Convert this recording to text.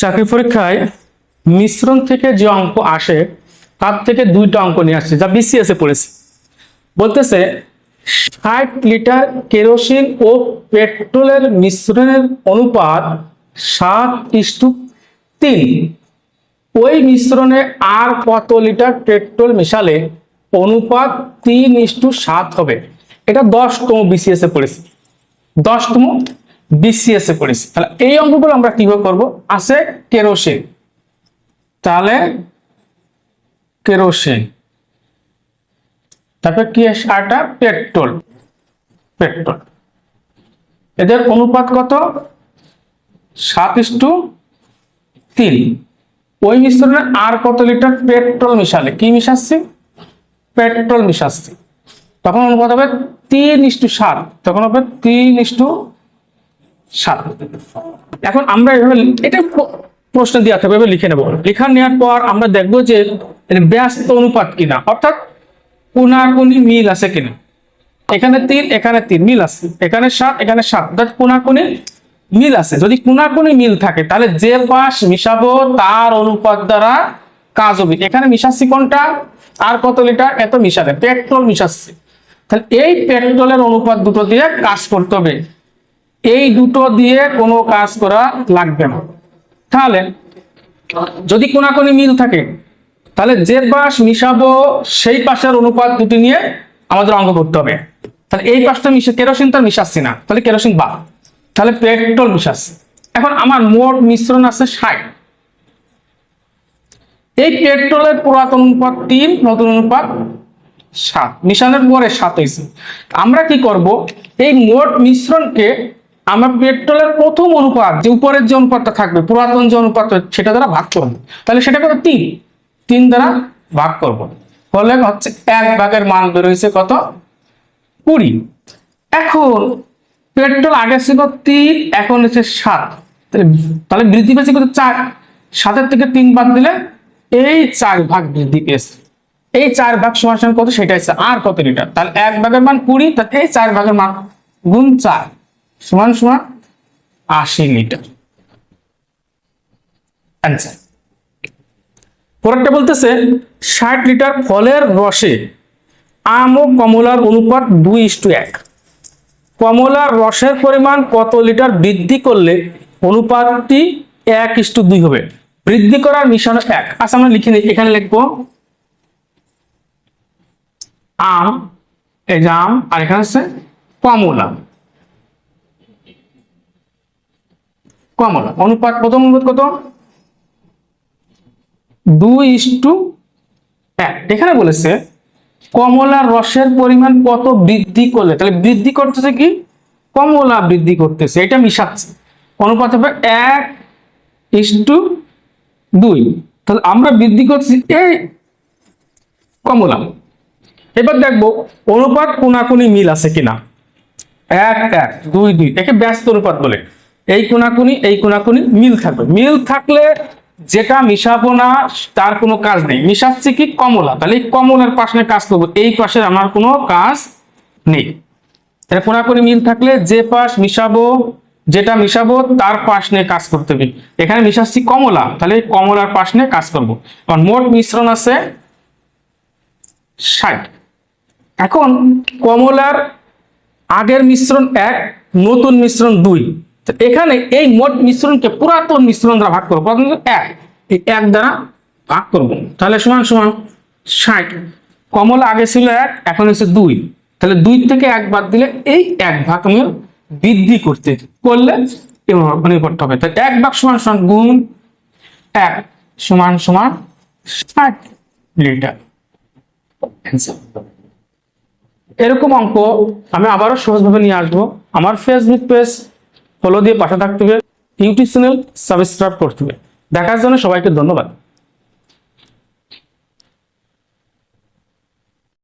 চাকরি পরীক্ষায় মিশ্রণ থেকে যে অঙ্ক আসে, তার থেকে দুইটা অঙ্ক নিয়ে আসছে, যা বিসিএস এ পড়েছে। বলতেছে, ষাট লিটার কেরোসিন ও পেট্রোলের মিশ্রণের অনুপাত সাত ইস্টু তিন। ওই মিশ্রণে আর কত লিটার পেট্রোল মেশালে অনুপাত তিন ইস্টু সাত হবে? এটা দশতম বিসিএস এ পড়েছি। দশতম বিসিএস এ পড়েছি। তাহলে এই অঙ্কগুলো আমরা কীভাবে করব? আছে কেরোসিন। তাহলে কেরোসিন। তারপর কি আরটা পেট্রোল। পেট্রোল। এদের অনুপাত কত? সাত ইস্টু তিন। ওই মিশ্রণে আর কত লিটার পেট্রোল মিশালে? কি মিশাচ্ছি? পেট্রোল মিশাচ্ছি। তখন অনুপাত হবে তিন ইস্টু সাত। তখন হবে তিন ইস্টু সাত। এখন আমরা এভাবে এটা প্রশ্ন দিয়ে আছে এভাবে লিখে নেব। লেখা নেওয়ার পর আমরা দেখব যে ব্যস্ত অনুপাত কিনা। অর্থাৎ কোনাকুনি মিল আছে কিনা। এখানে তিন এখানে তিন, মিল আছে। এখানে সাত এখানে সাত। অর্থাৎ কোনাকুনি মিল আছে। যদি কোনাকুনি মিল থাকে, তাহলে যে পাশ মিশাবো তার অনুপাত দ্বারা কাজ হবে। এখানে মিশাচ্ছি কোনটা? আর কত লিটার? এত মিশাবে পেট্রোল মিশাচ্ছি। তাহলে এই পেট্রোলের অনুপাত দুটো দিয়ে কাজ করতে হবে। এই দুটো দিয়ে কোনো কাজ করা লাগবে না। তাহলে, যদি কোনাকুনি মিল থাকে, তাহলে যে পাশ মিশাবো, সেই পাশের অনুপাত দুটি নিয়ে আমাদের অঙ্ক করতে হবে। তাহলে এই পাশটা মিশে, কেরোসিন তো মিশাচ্ছি না, তাহলে কেরোসিন বাদ। তাহলে পেট্রোল মিশাচ্ছি। এখন আমার মোট মিশ্রণ আছে ষাট। এই পেট্রোলের পুরাতন অনুপাত তিন, নতুন অনুপাত সাত। মিশানোর পরে সাত হয়েছে। আমরা কি করব? এই মোট মিশ্রণকে আমরা পেট্রোলের প্রথম অনুপাত যে উপরের যে অনুপাতটা থাকবে, পুরাতন যে অনুপাত সেটা দ্বারা ভাগ করব। তাহলে সেটা কত? তিন। তিন দ্বারা ভাগ করব। ফলে হচ্ছে এক ভাগের মান বের হয়েছে কত? কুড়ি। এখন পেট্রোল আগে ছিল তিন, এখন হচ্ছে সাত। তাহলে বৃদ্ধি পেয়েছে কত? চার। সাতের থেকে তিন বাদ দিলে এই চার ভাগ বৃদ্ধি পেয়েছে। এই চার ভাগ সমান কত? সেটা আর কত লিটার? তাহলে এক ভাগের মান কুড়ি, তাহলে এই চার ভাগের মান গুণ চার। সমান সমান আশি লিটার। অ্যান্সার পরেরটা বলতেছে, ষাট লিটার ফলের রসে আম ও কমলার অনুপাত দুই ইস্টু এক। কমলার রসের পরিমাণ কত লিটার বৃদ্ধি করলে অনুপাতটি এক ইস্টু দুই হবে? বৃদ্ধি করার মিশন এক। আচ্ছা আমরা লিখে নিই, এখানে লিখব, আম, এই যে আম, আর এখানে আছে কমলা। কমলা অনুপাত প্রথম অনুপাত কত? দুই ইস্টু এক। এখানে বলেছে কমলার রসের পরিমাণ কত বৃদ্ধি করলে? তাহলে বৃদ্ধি করতেছে কি? কমলা বৃদ্ধি করতেছে, এটা মিশাচ্ছে। অনুপাত হবে এক ইস্টু দুই। তাহলে আমরা বৃদ্ধি করছি এই কমলা। এবার দেখব অনুপাত কোনাকুনি মিল আছে কিনা। এক এক, দুই দুই। একে ব্যস্ত অনুপাত বলে। এই কোনাকুনি এই কোনাকুনি মিল থাকবে। মিল থাকলে যেটা মিশাবো না, তার কোনো কাজ নেই। মিশাচ্ছি কি কমলা। তাহলে এই কমলার পাশে কাজ করব। এই পাশে আমার কোনো কাজ নেই। তাহলে কোনাকুনি মিল থাকলে যে পাশ মিশাবো, যেটা মিশাবো, তার পাশ নিয়ে কাজ করতে হবে। এখানে মিশাচ্ছি কমলা। তাহলে কমলার পাশ নিয়ে কাজ করব। কারণ মোট মিশ্রণ আছে ষাট। এখন কমলার আগের মিশ্রণ এক, নতুন মিশ্রণ দুই। এখানে এই মোট মিশ্রণকে পুরাতন মিশ্রণ দ্বারা ভাগ করব। প্রথম এক, এই এক দ্বারা ভাগ করব। তাহলে সমান সমান ষাট। কমলা আগে ছিল এক, এখন হচ্ছে দুই। তাহলে দুই থেকে এক বাদ দিলে এই এক ভাগ আমি বৃদ্ধি করতে, করলে এভাবে করতে হবে। তাহলে এক ভাগ সমান সমান গুণ এক সমান সমান ষাট লিটার। এরকম অঙ্ক আমি আবারও সহজভাবে নিয়ে আসব। আমার ফেসবুক পেজ ফলো দিয়ে পাশে থাকতে হবে ইউটিউব চ্যানেল সাবস্ক্রাইব করতে হবে। দেখার জন্য সবাইকে ধন্যবাদ।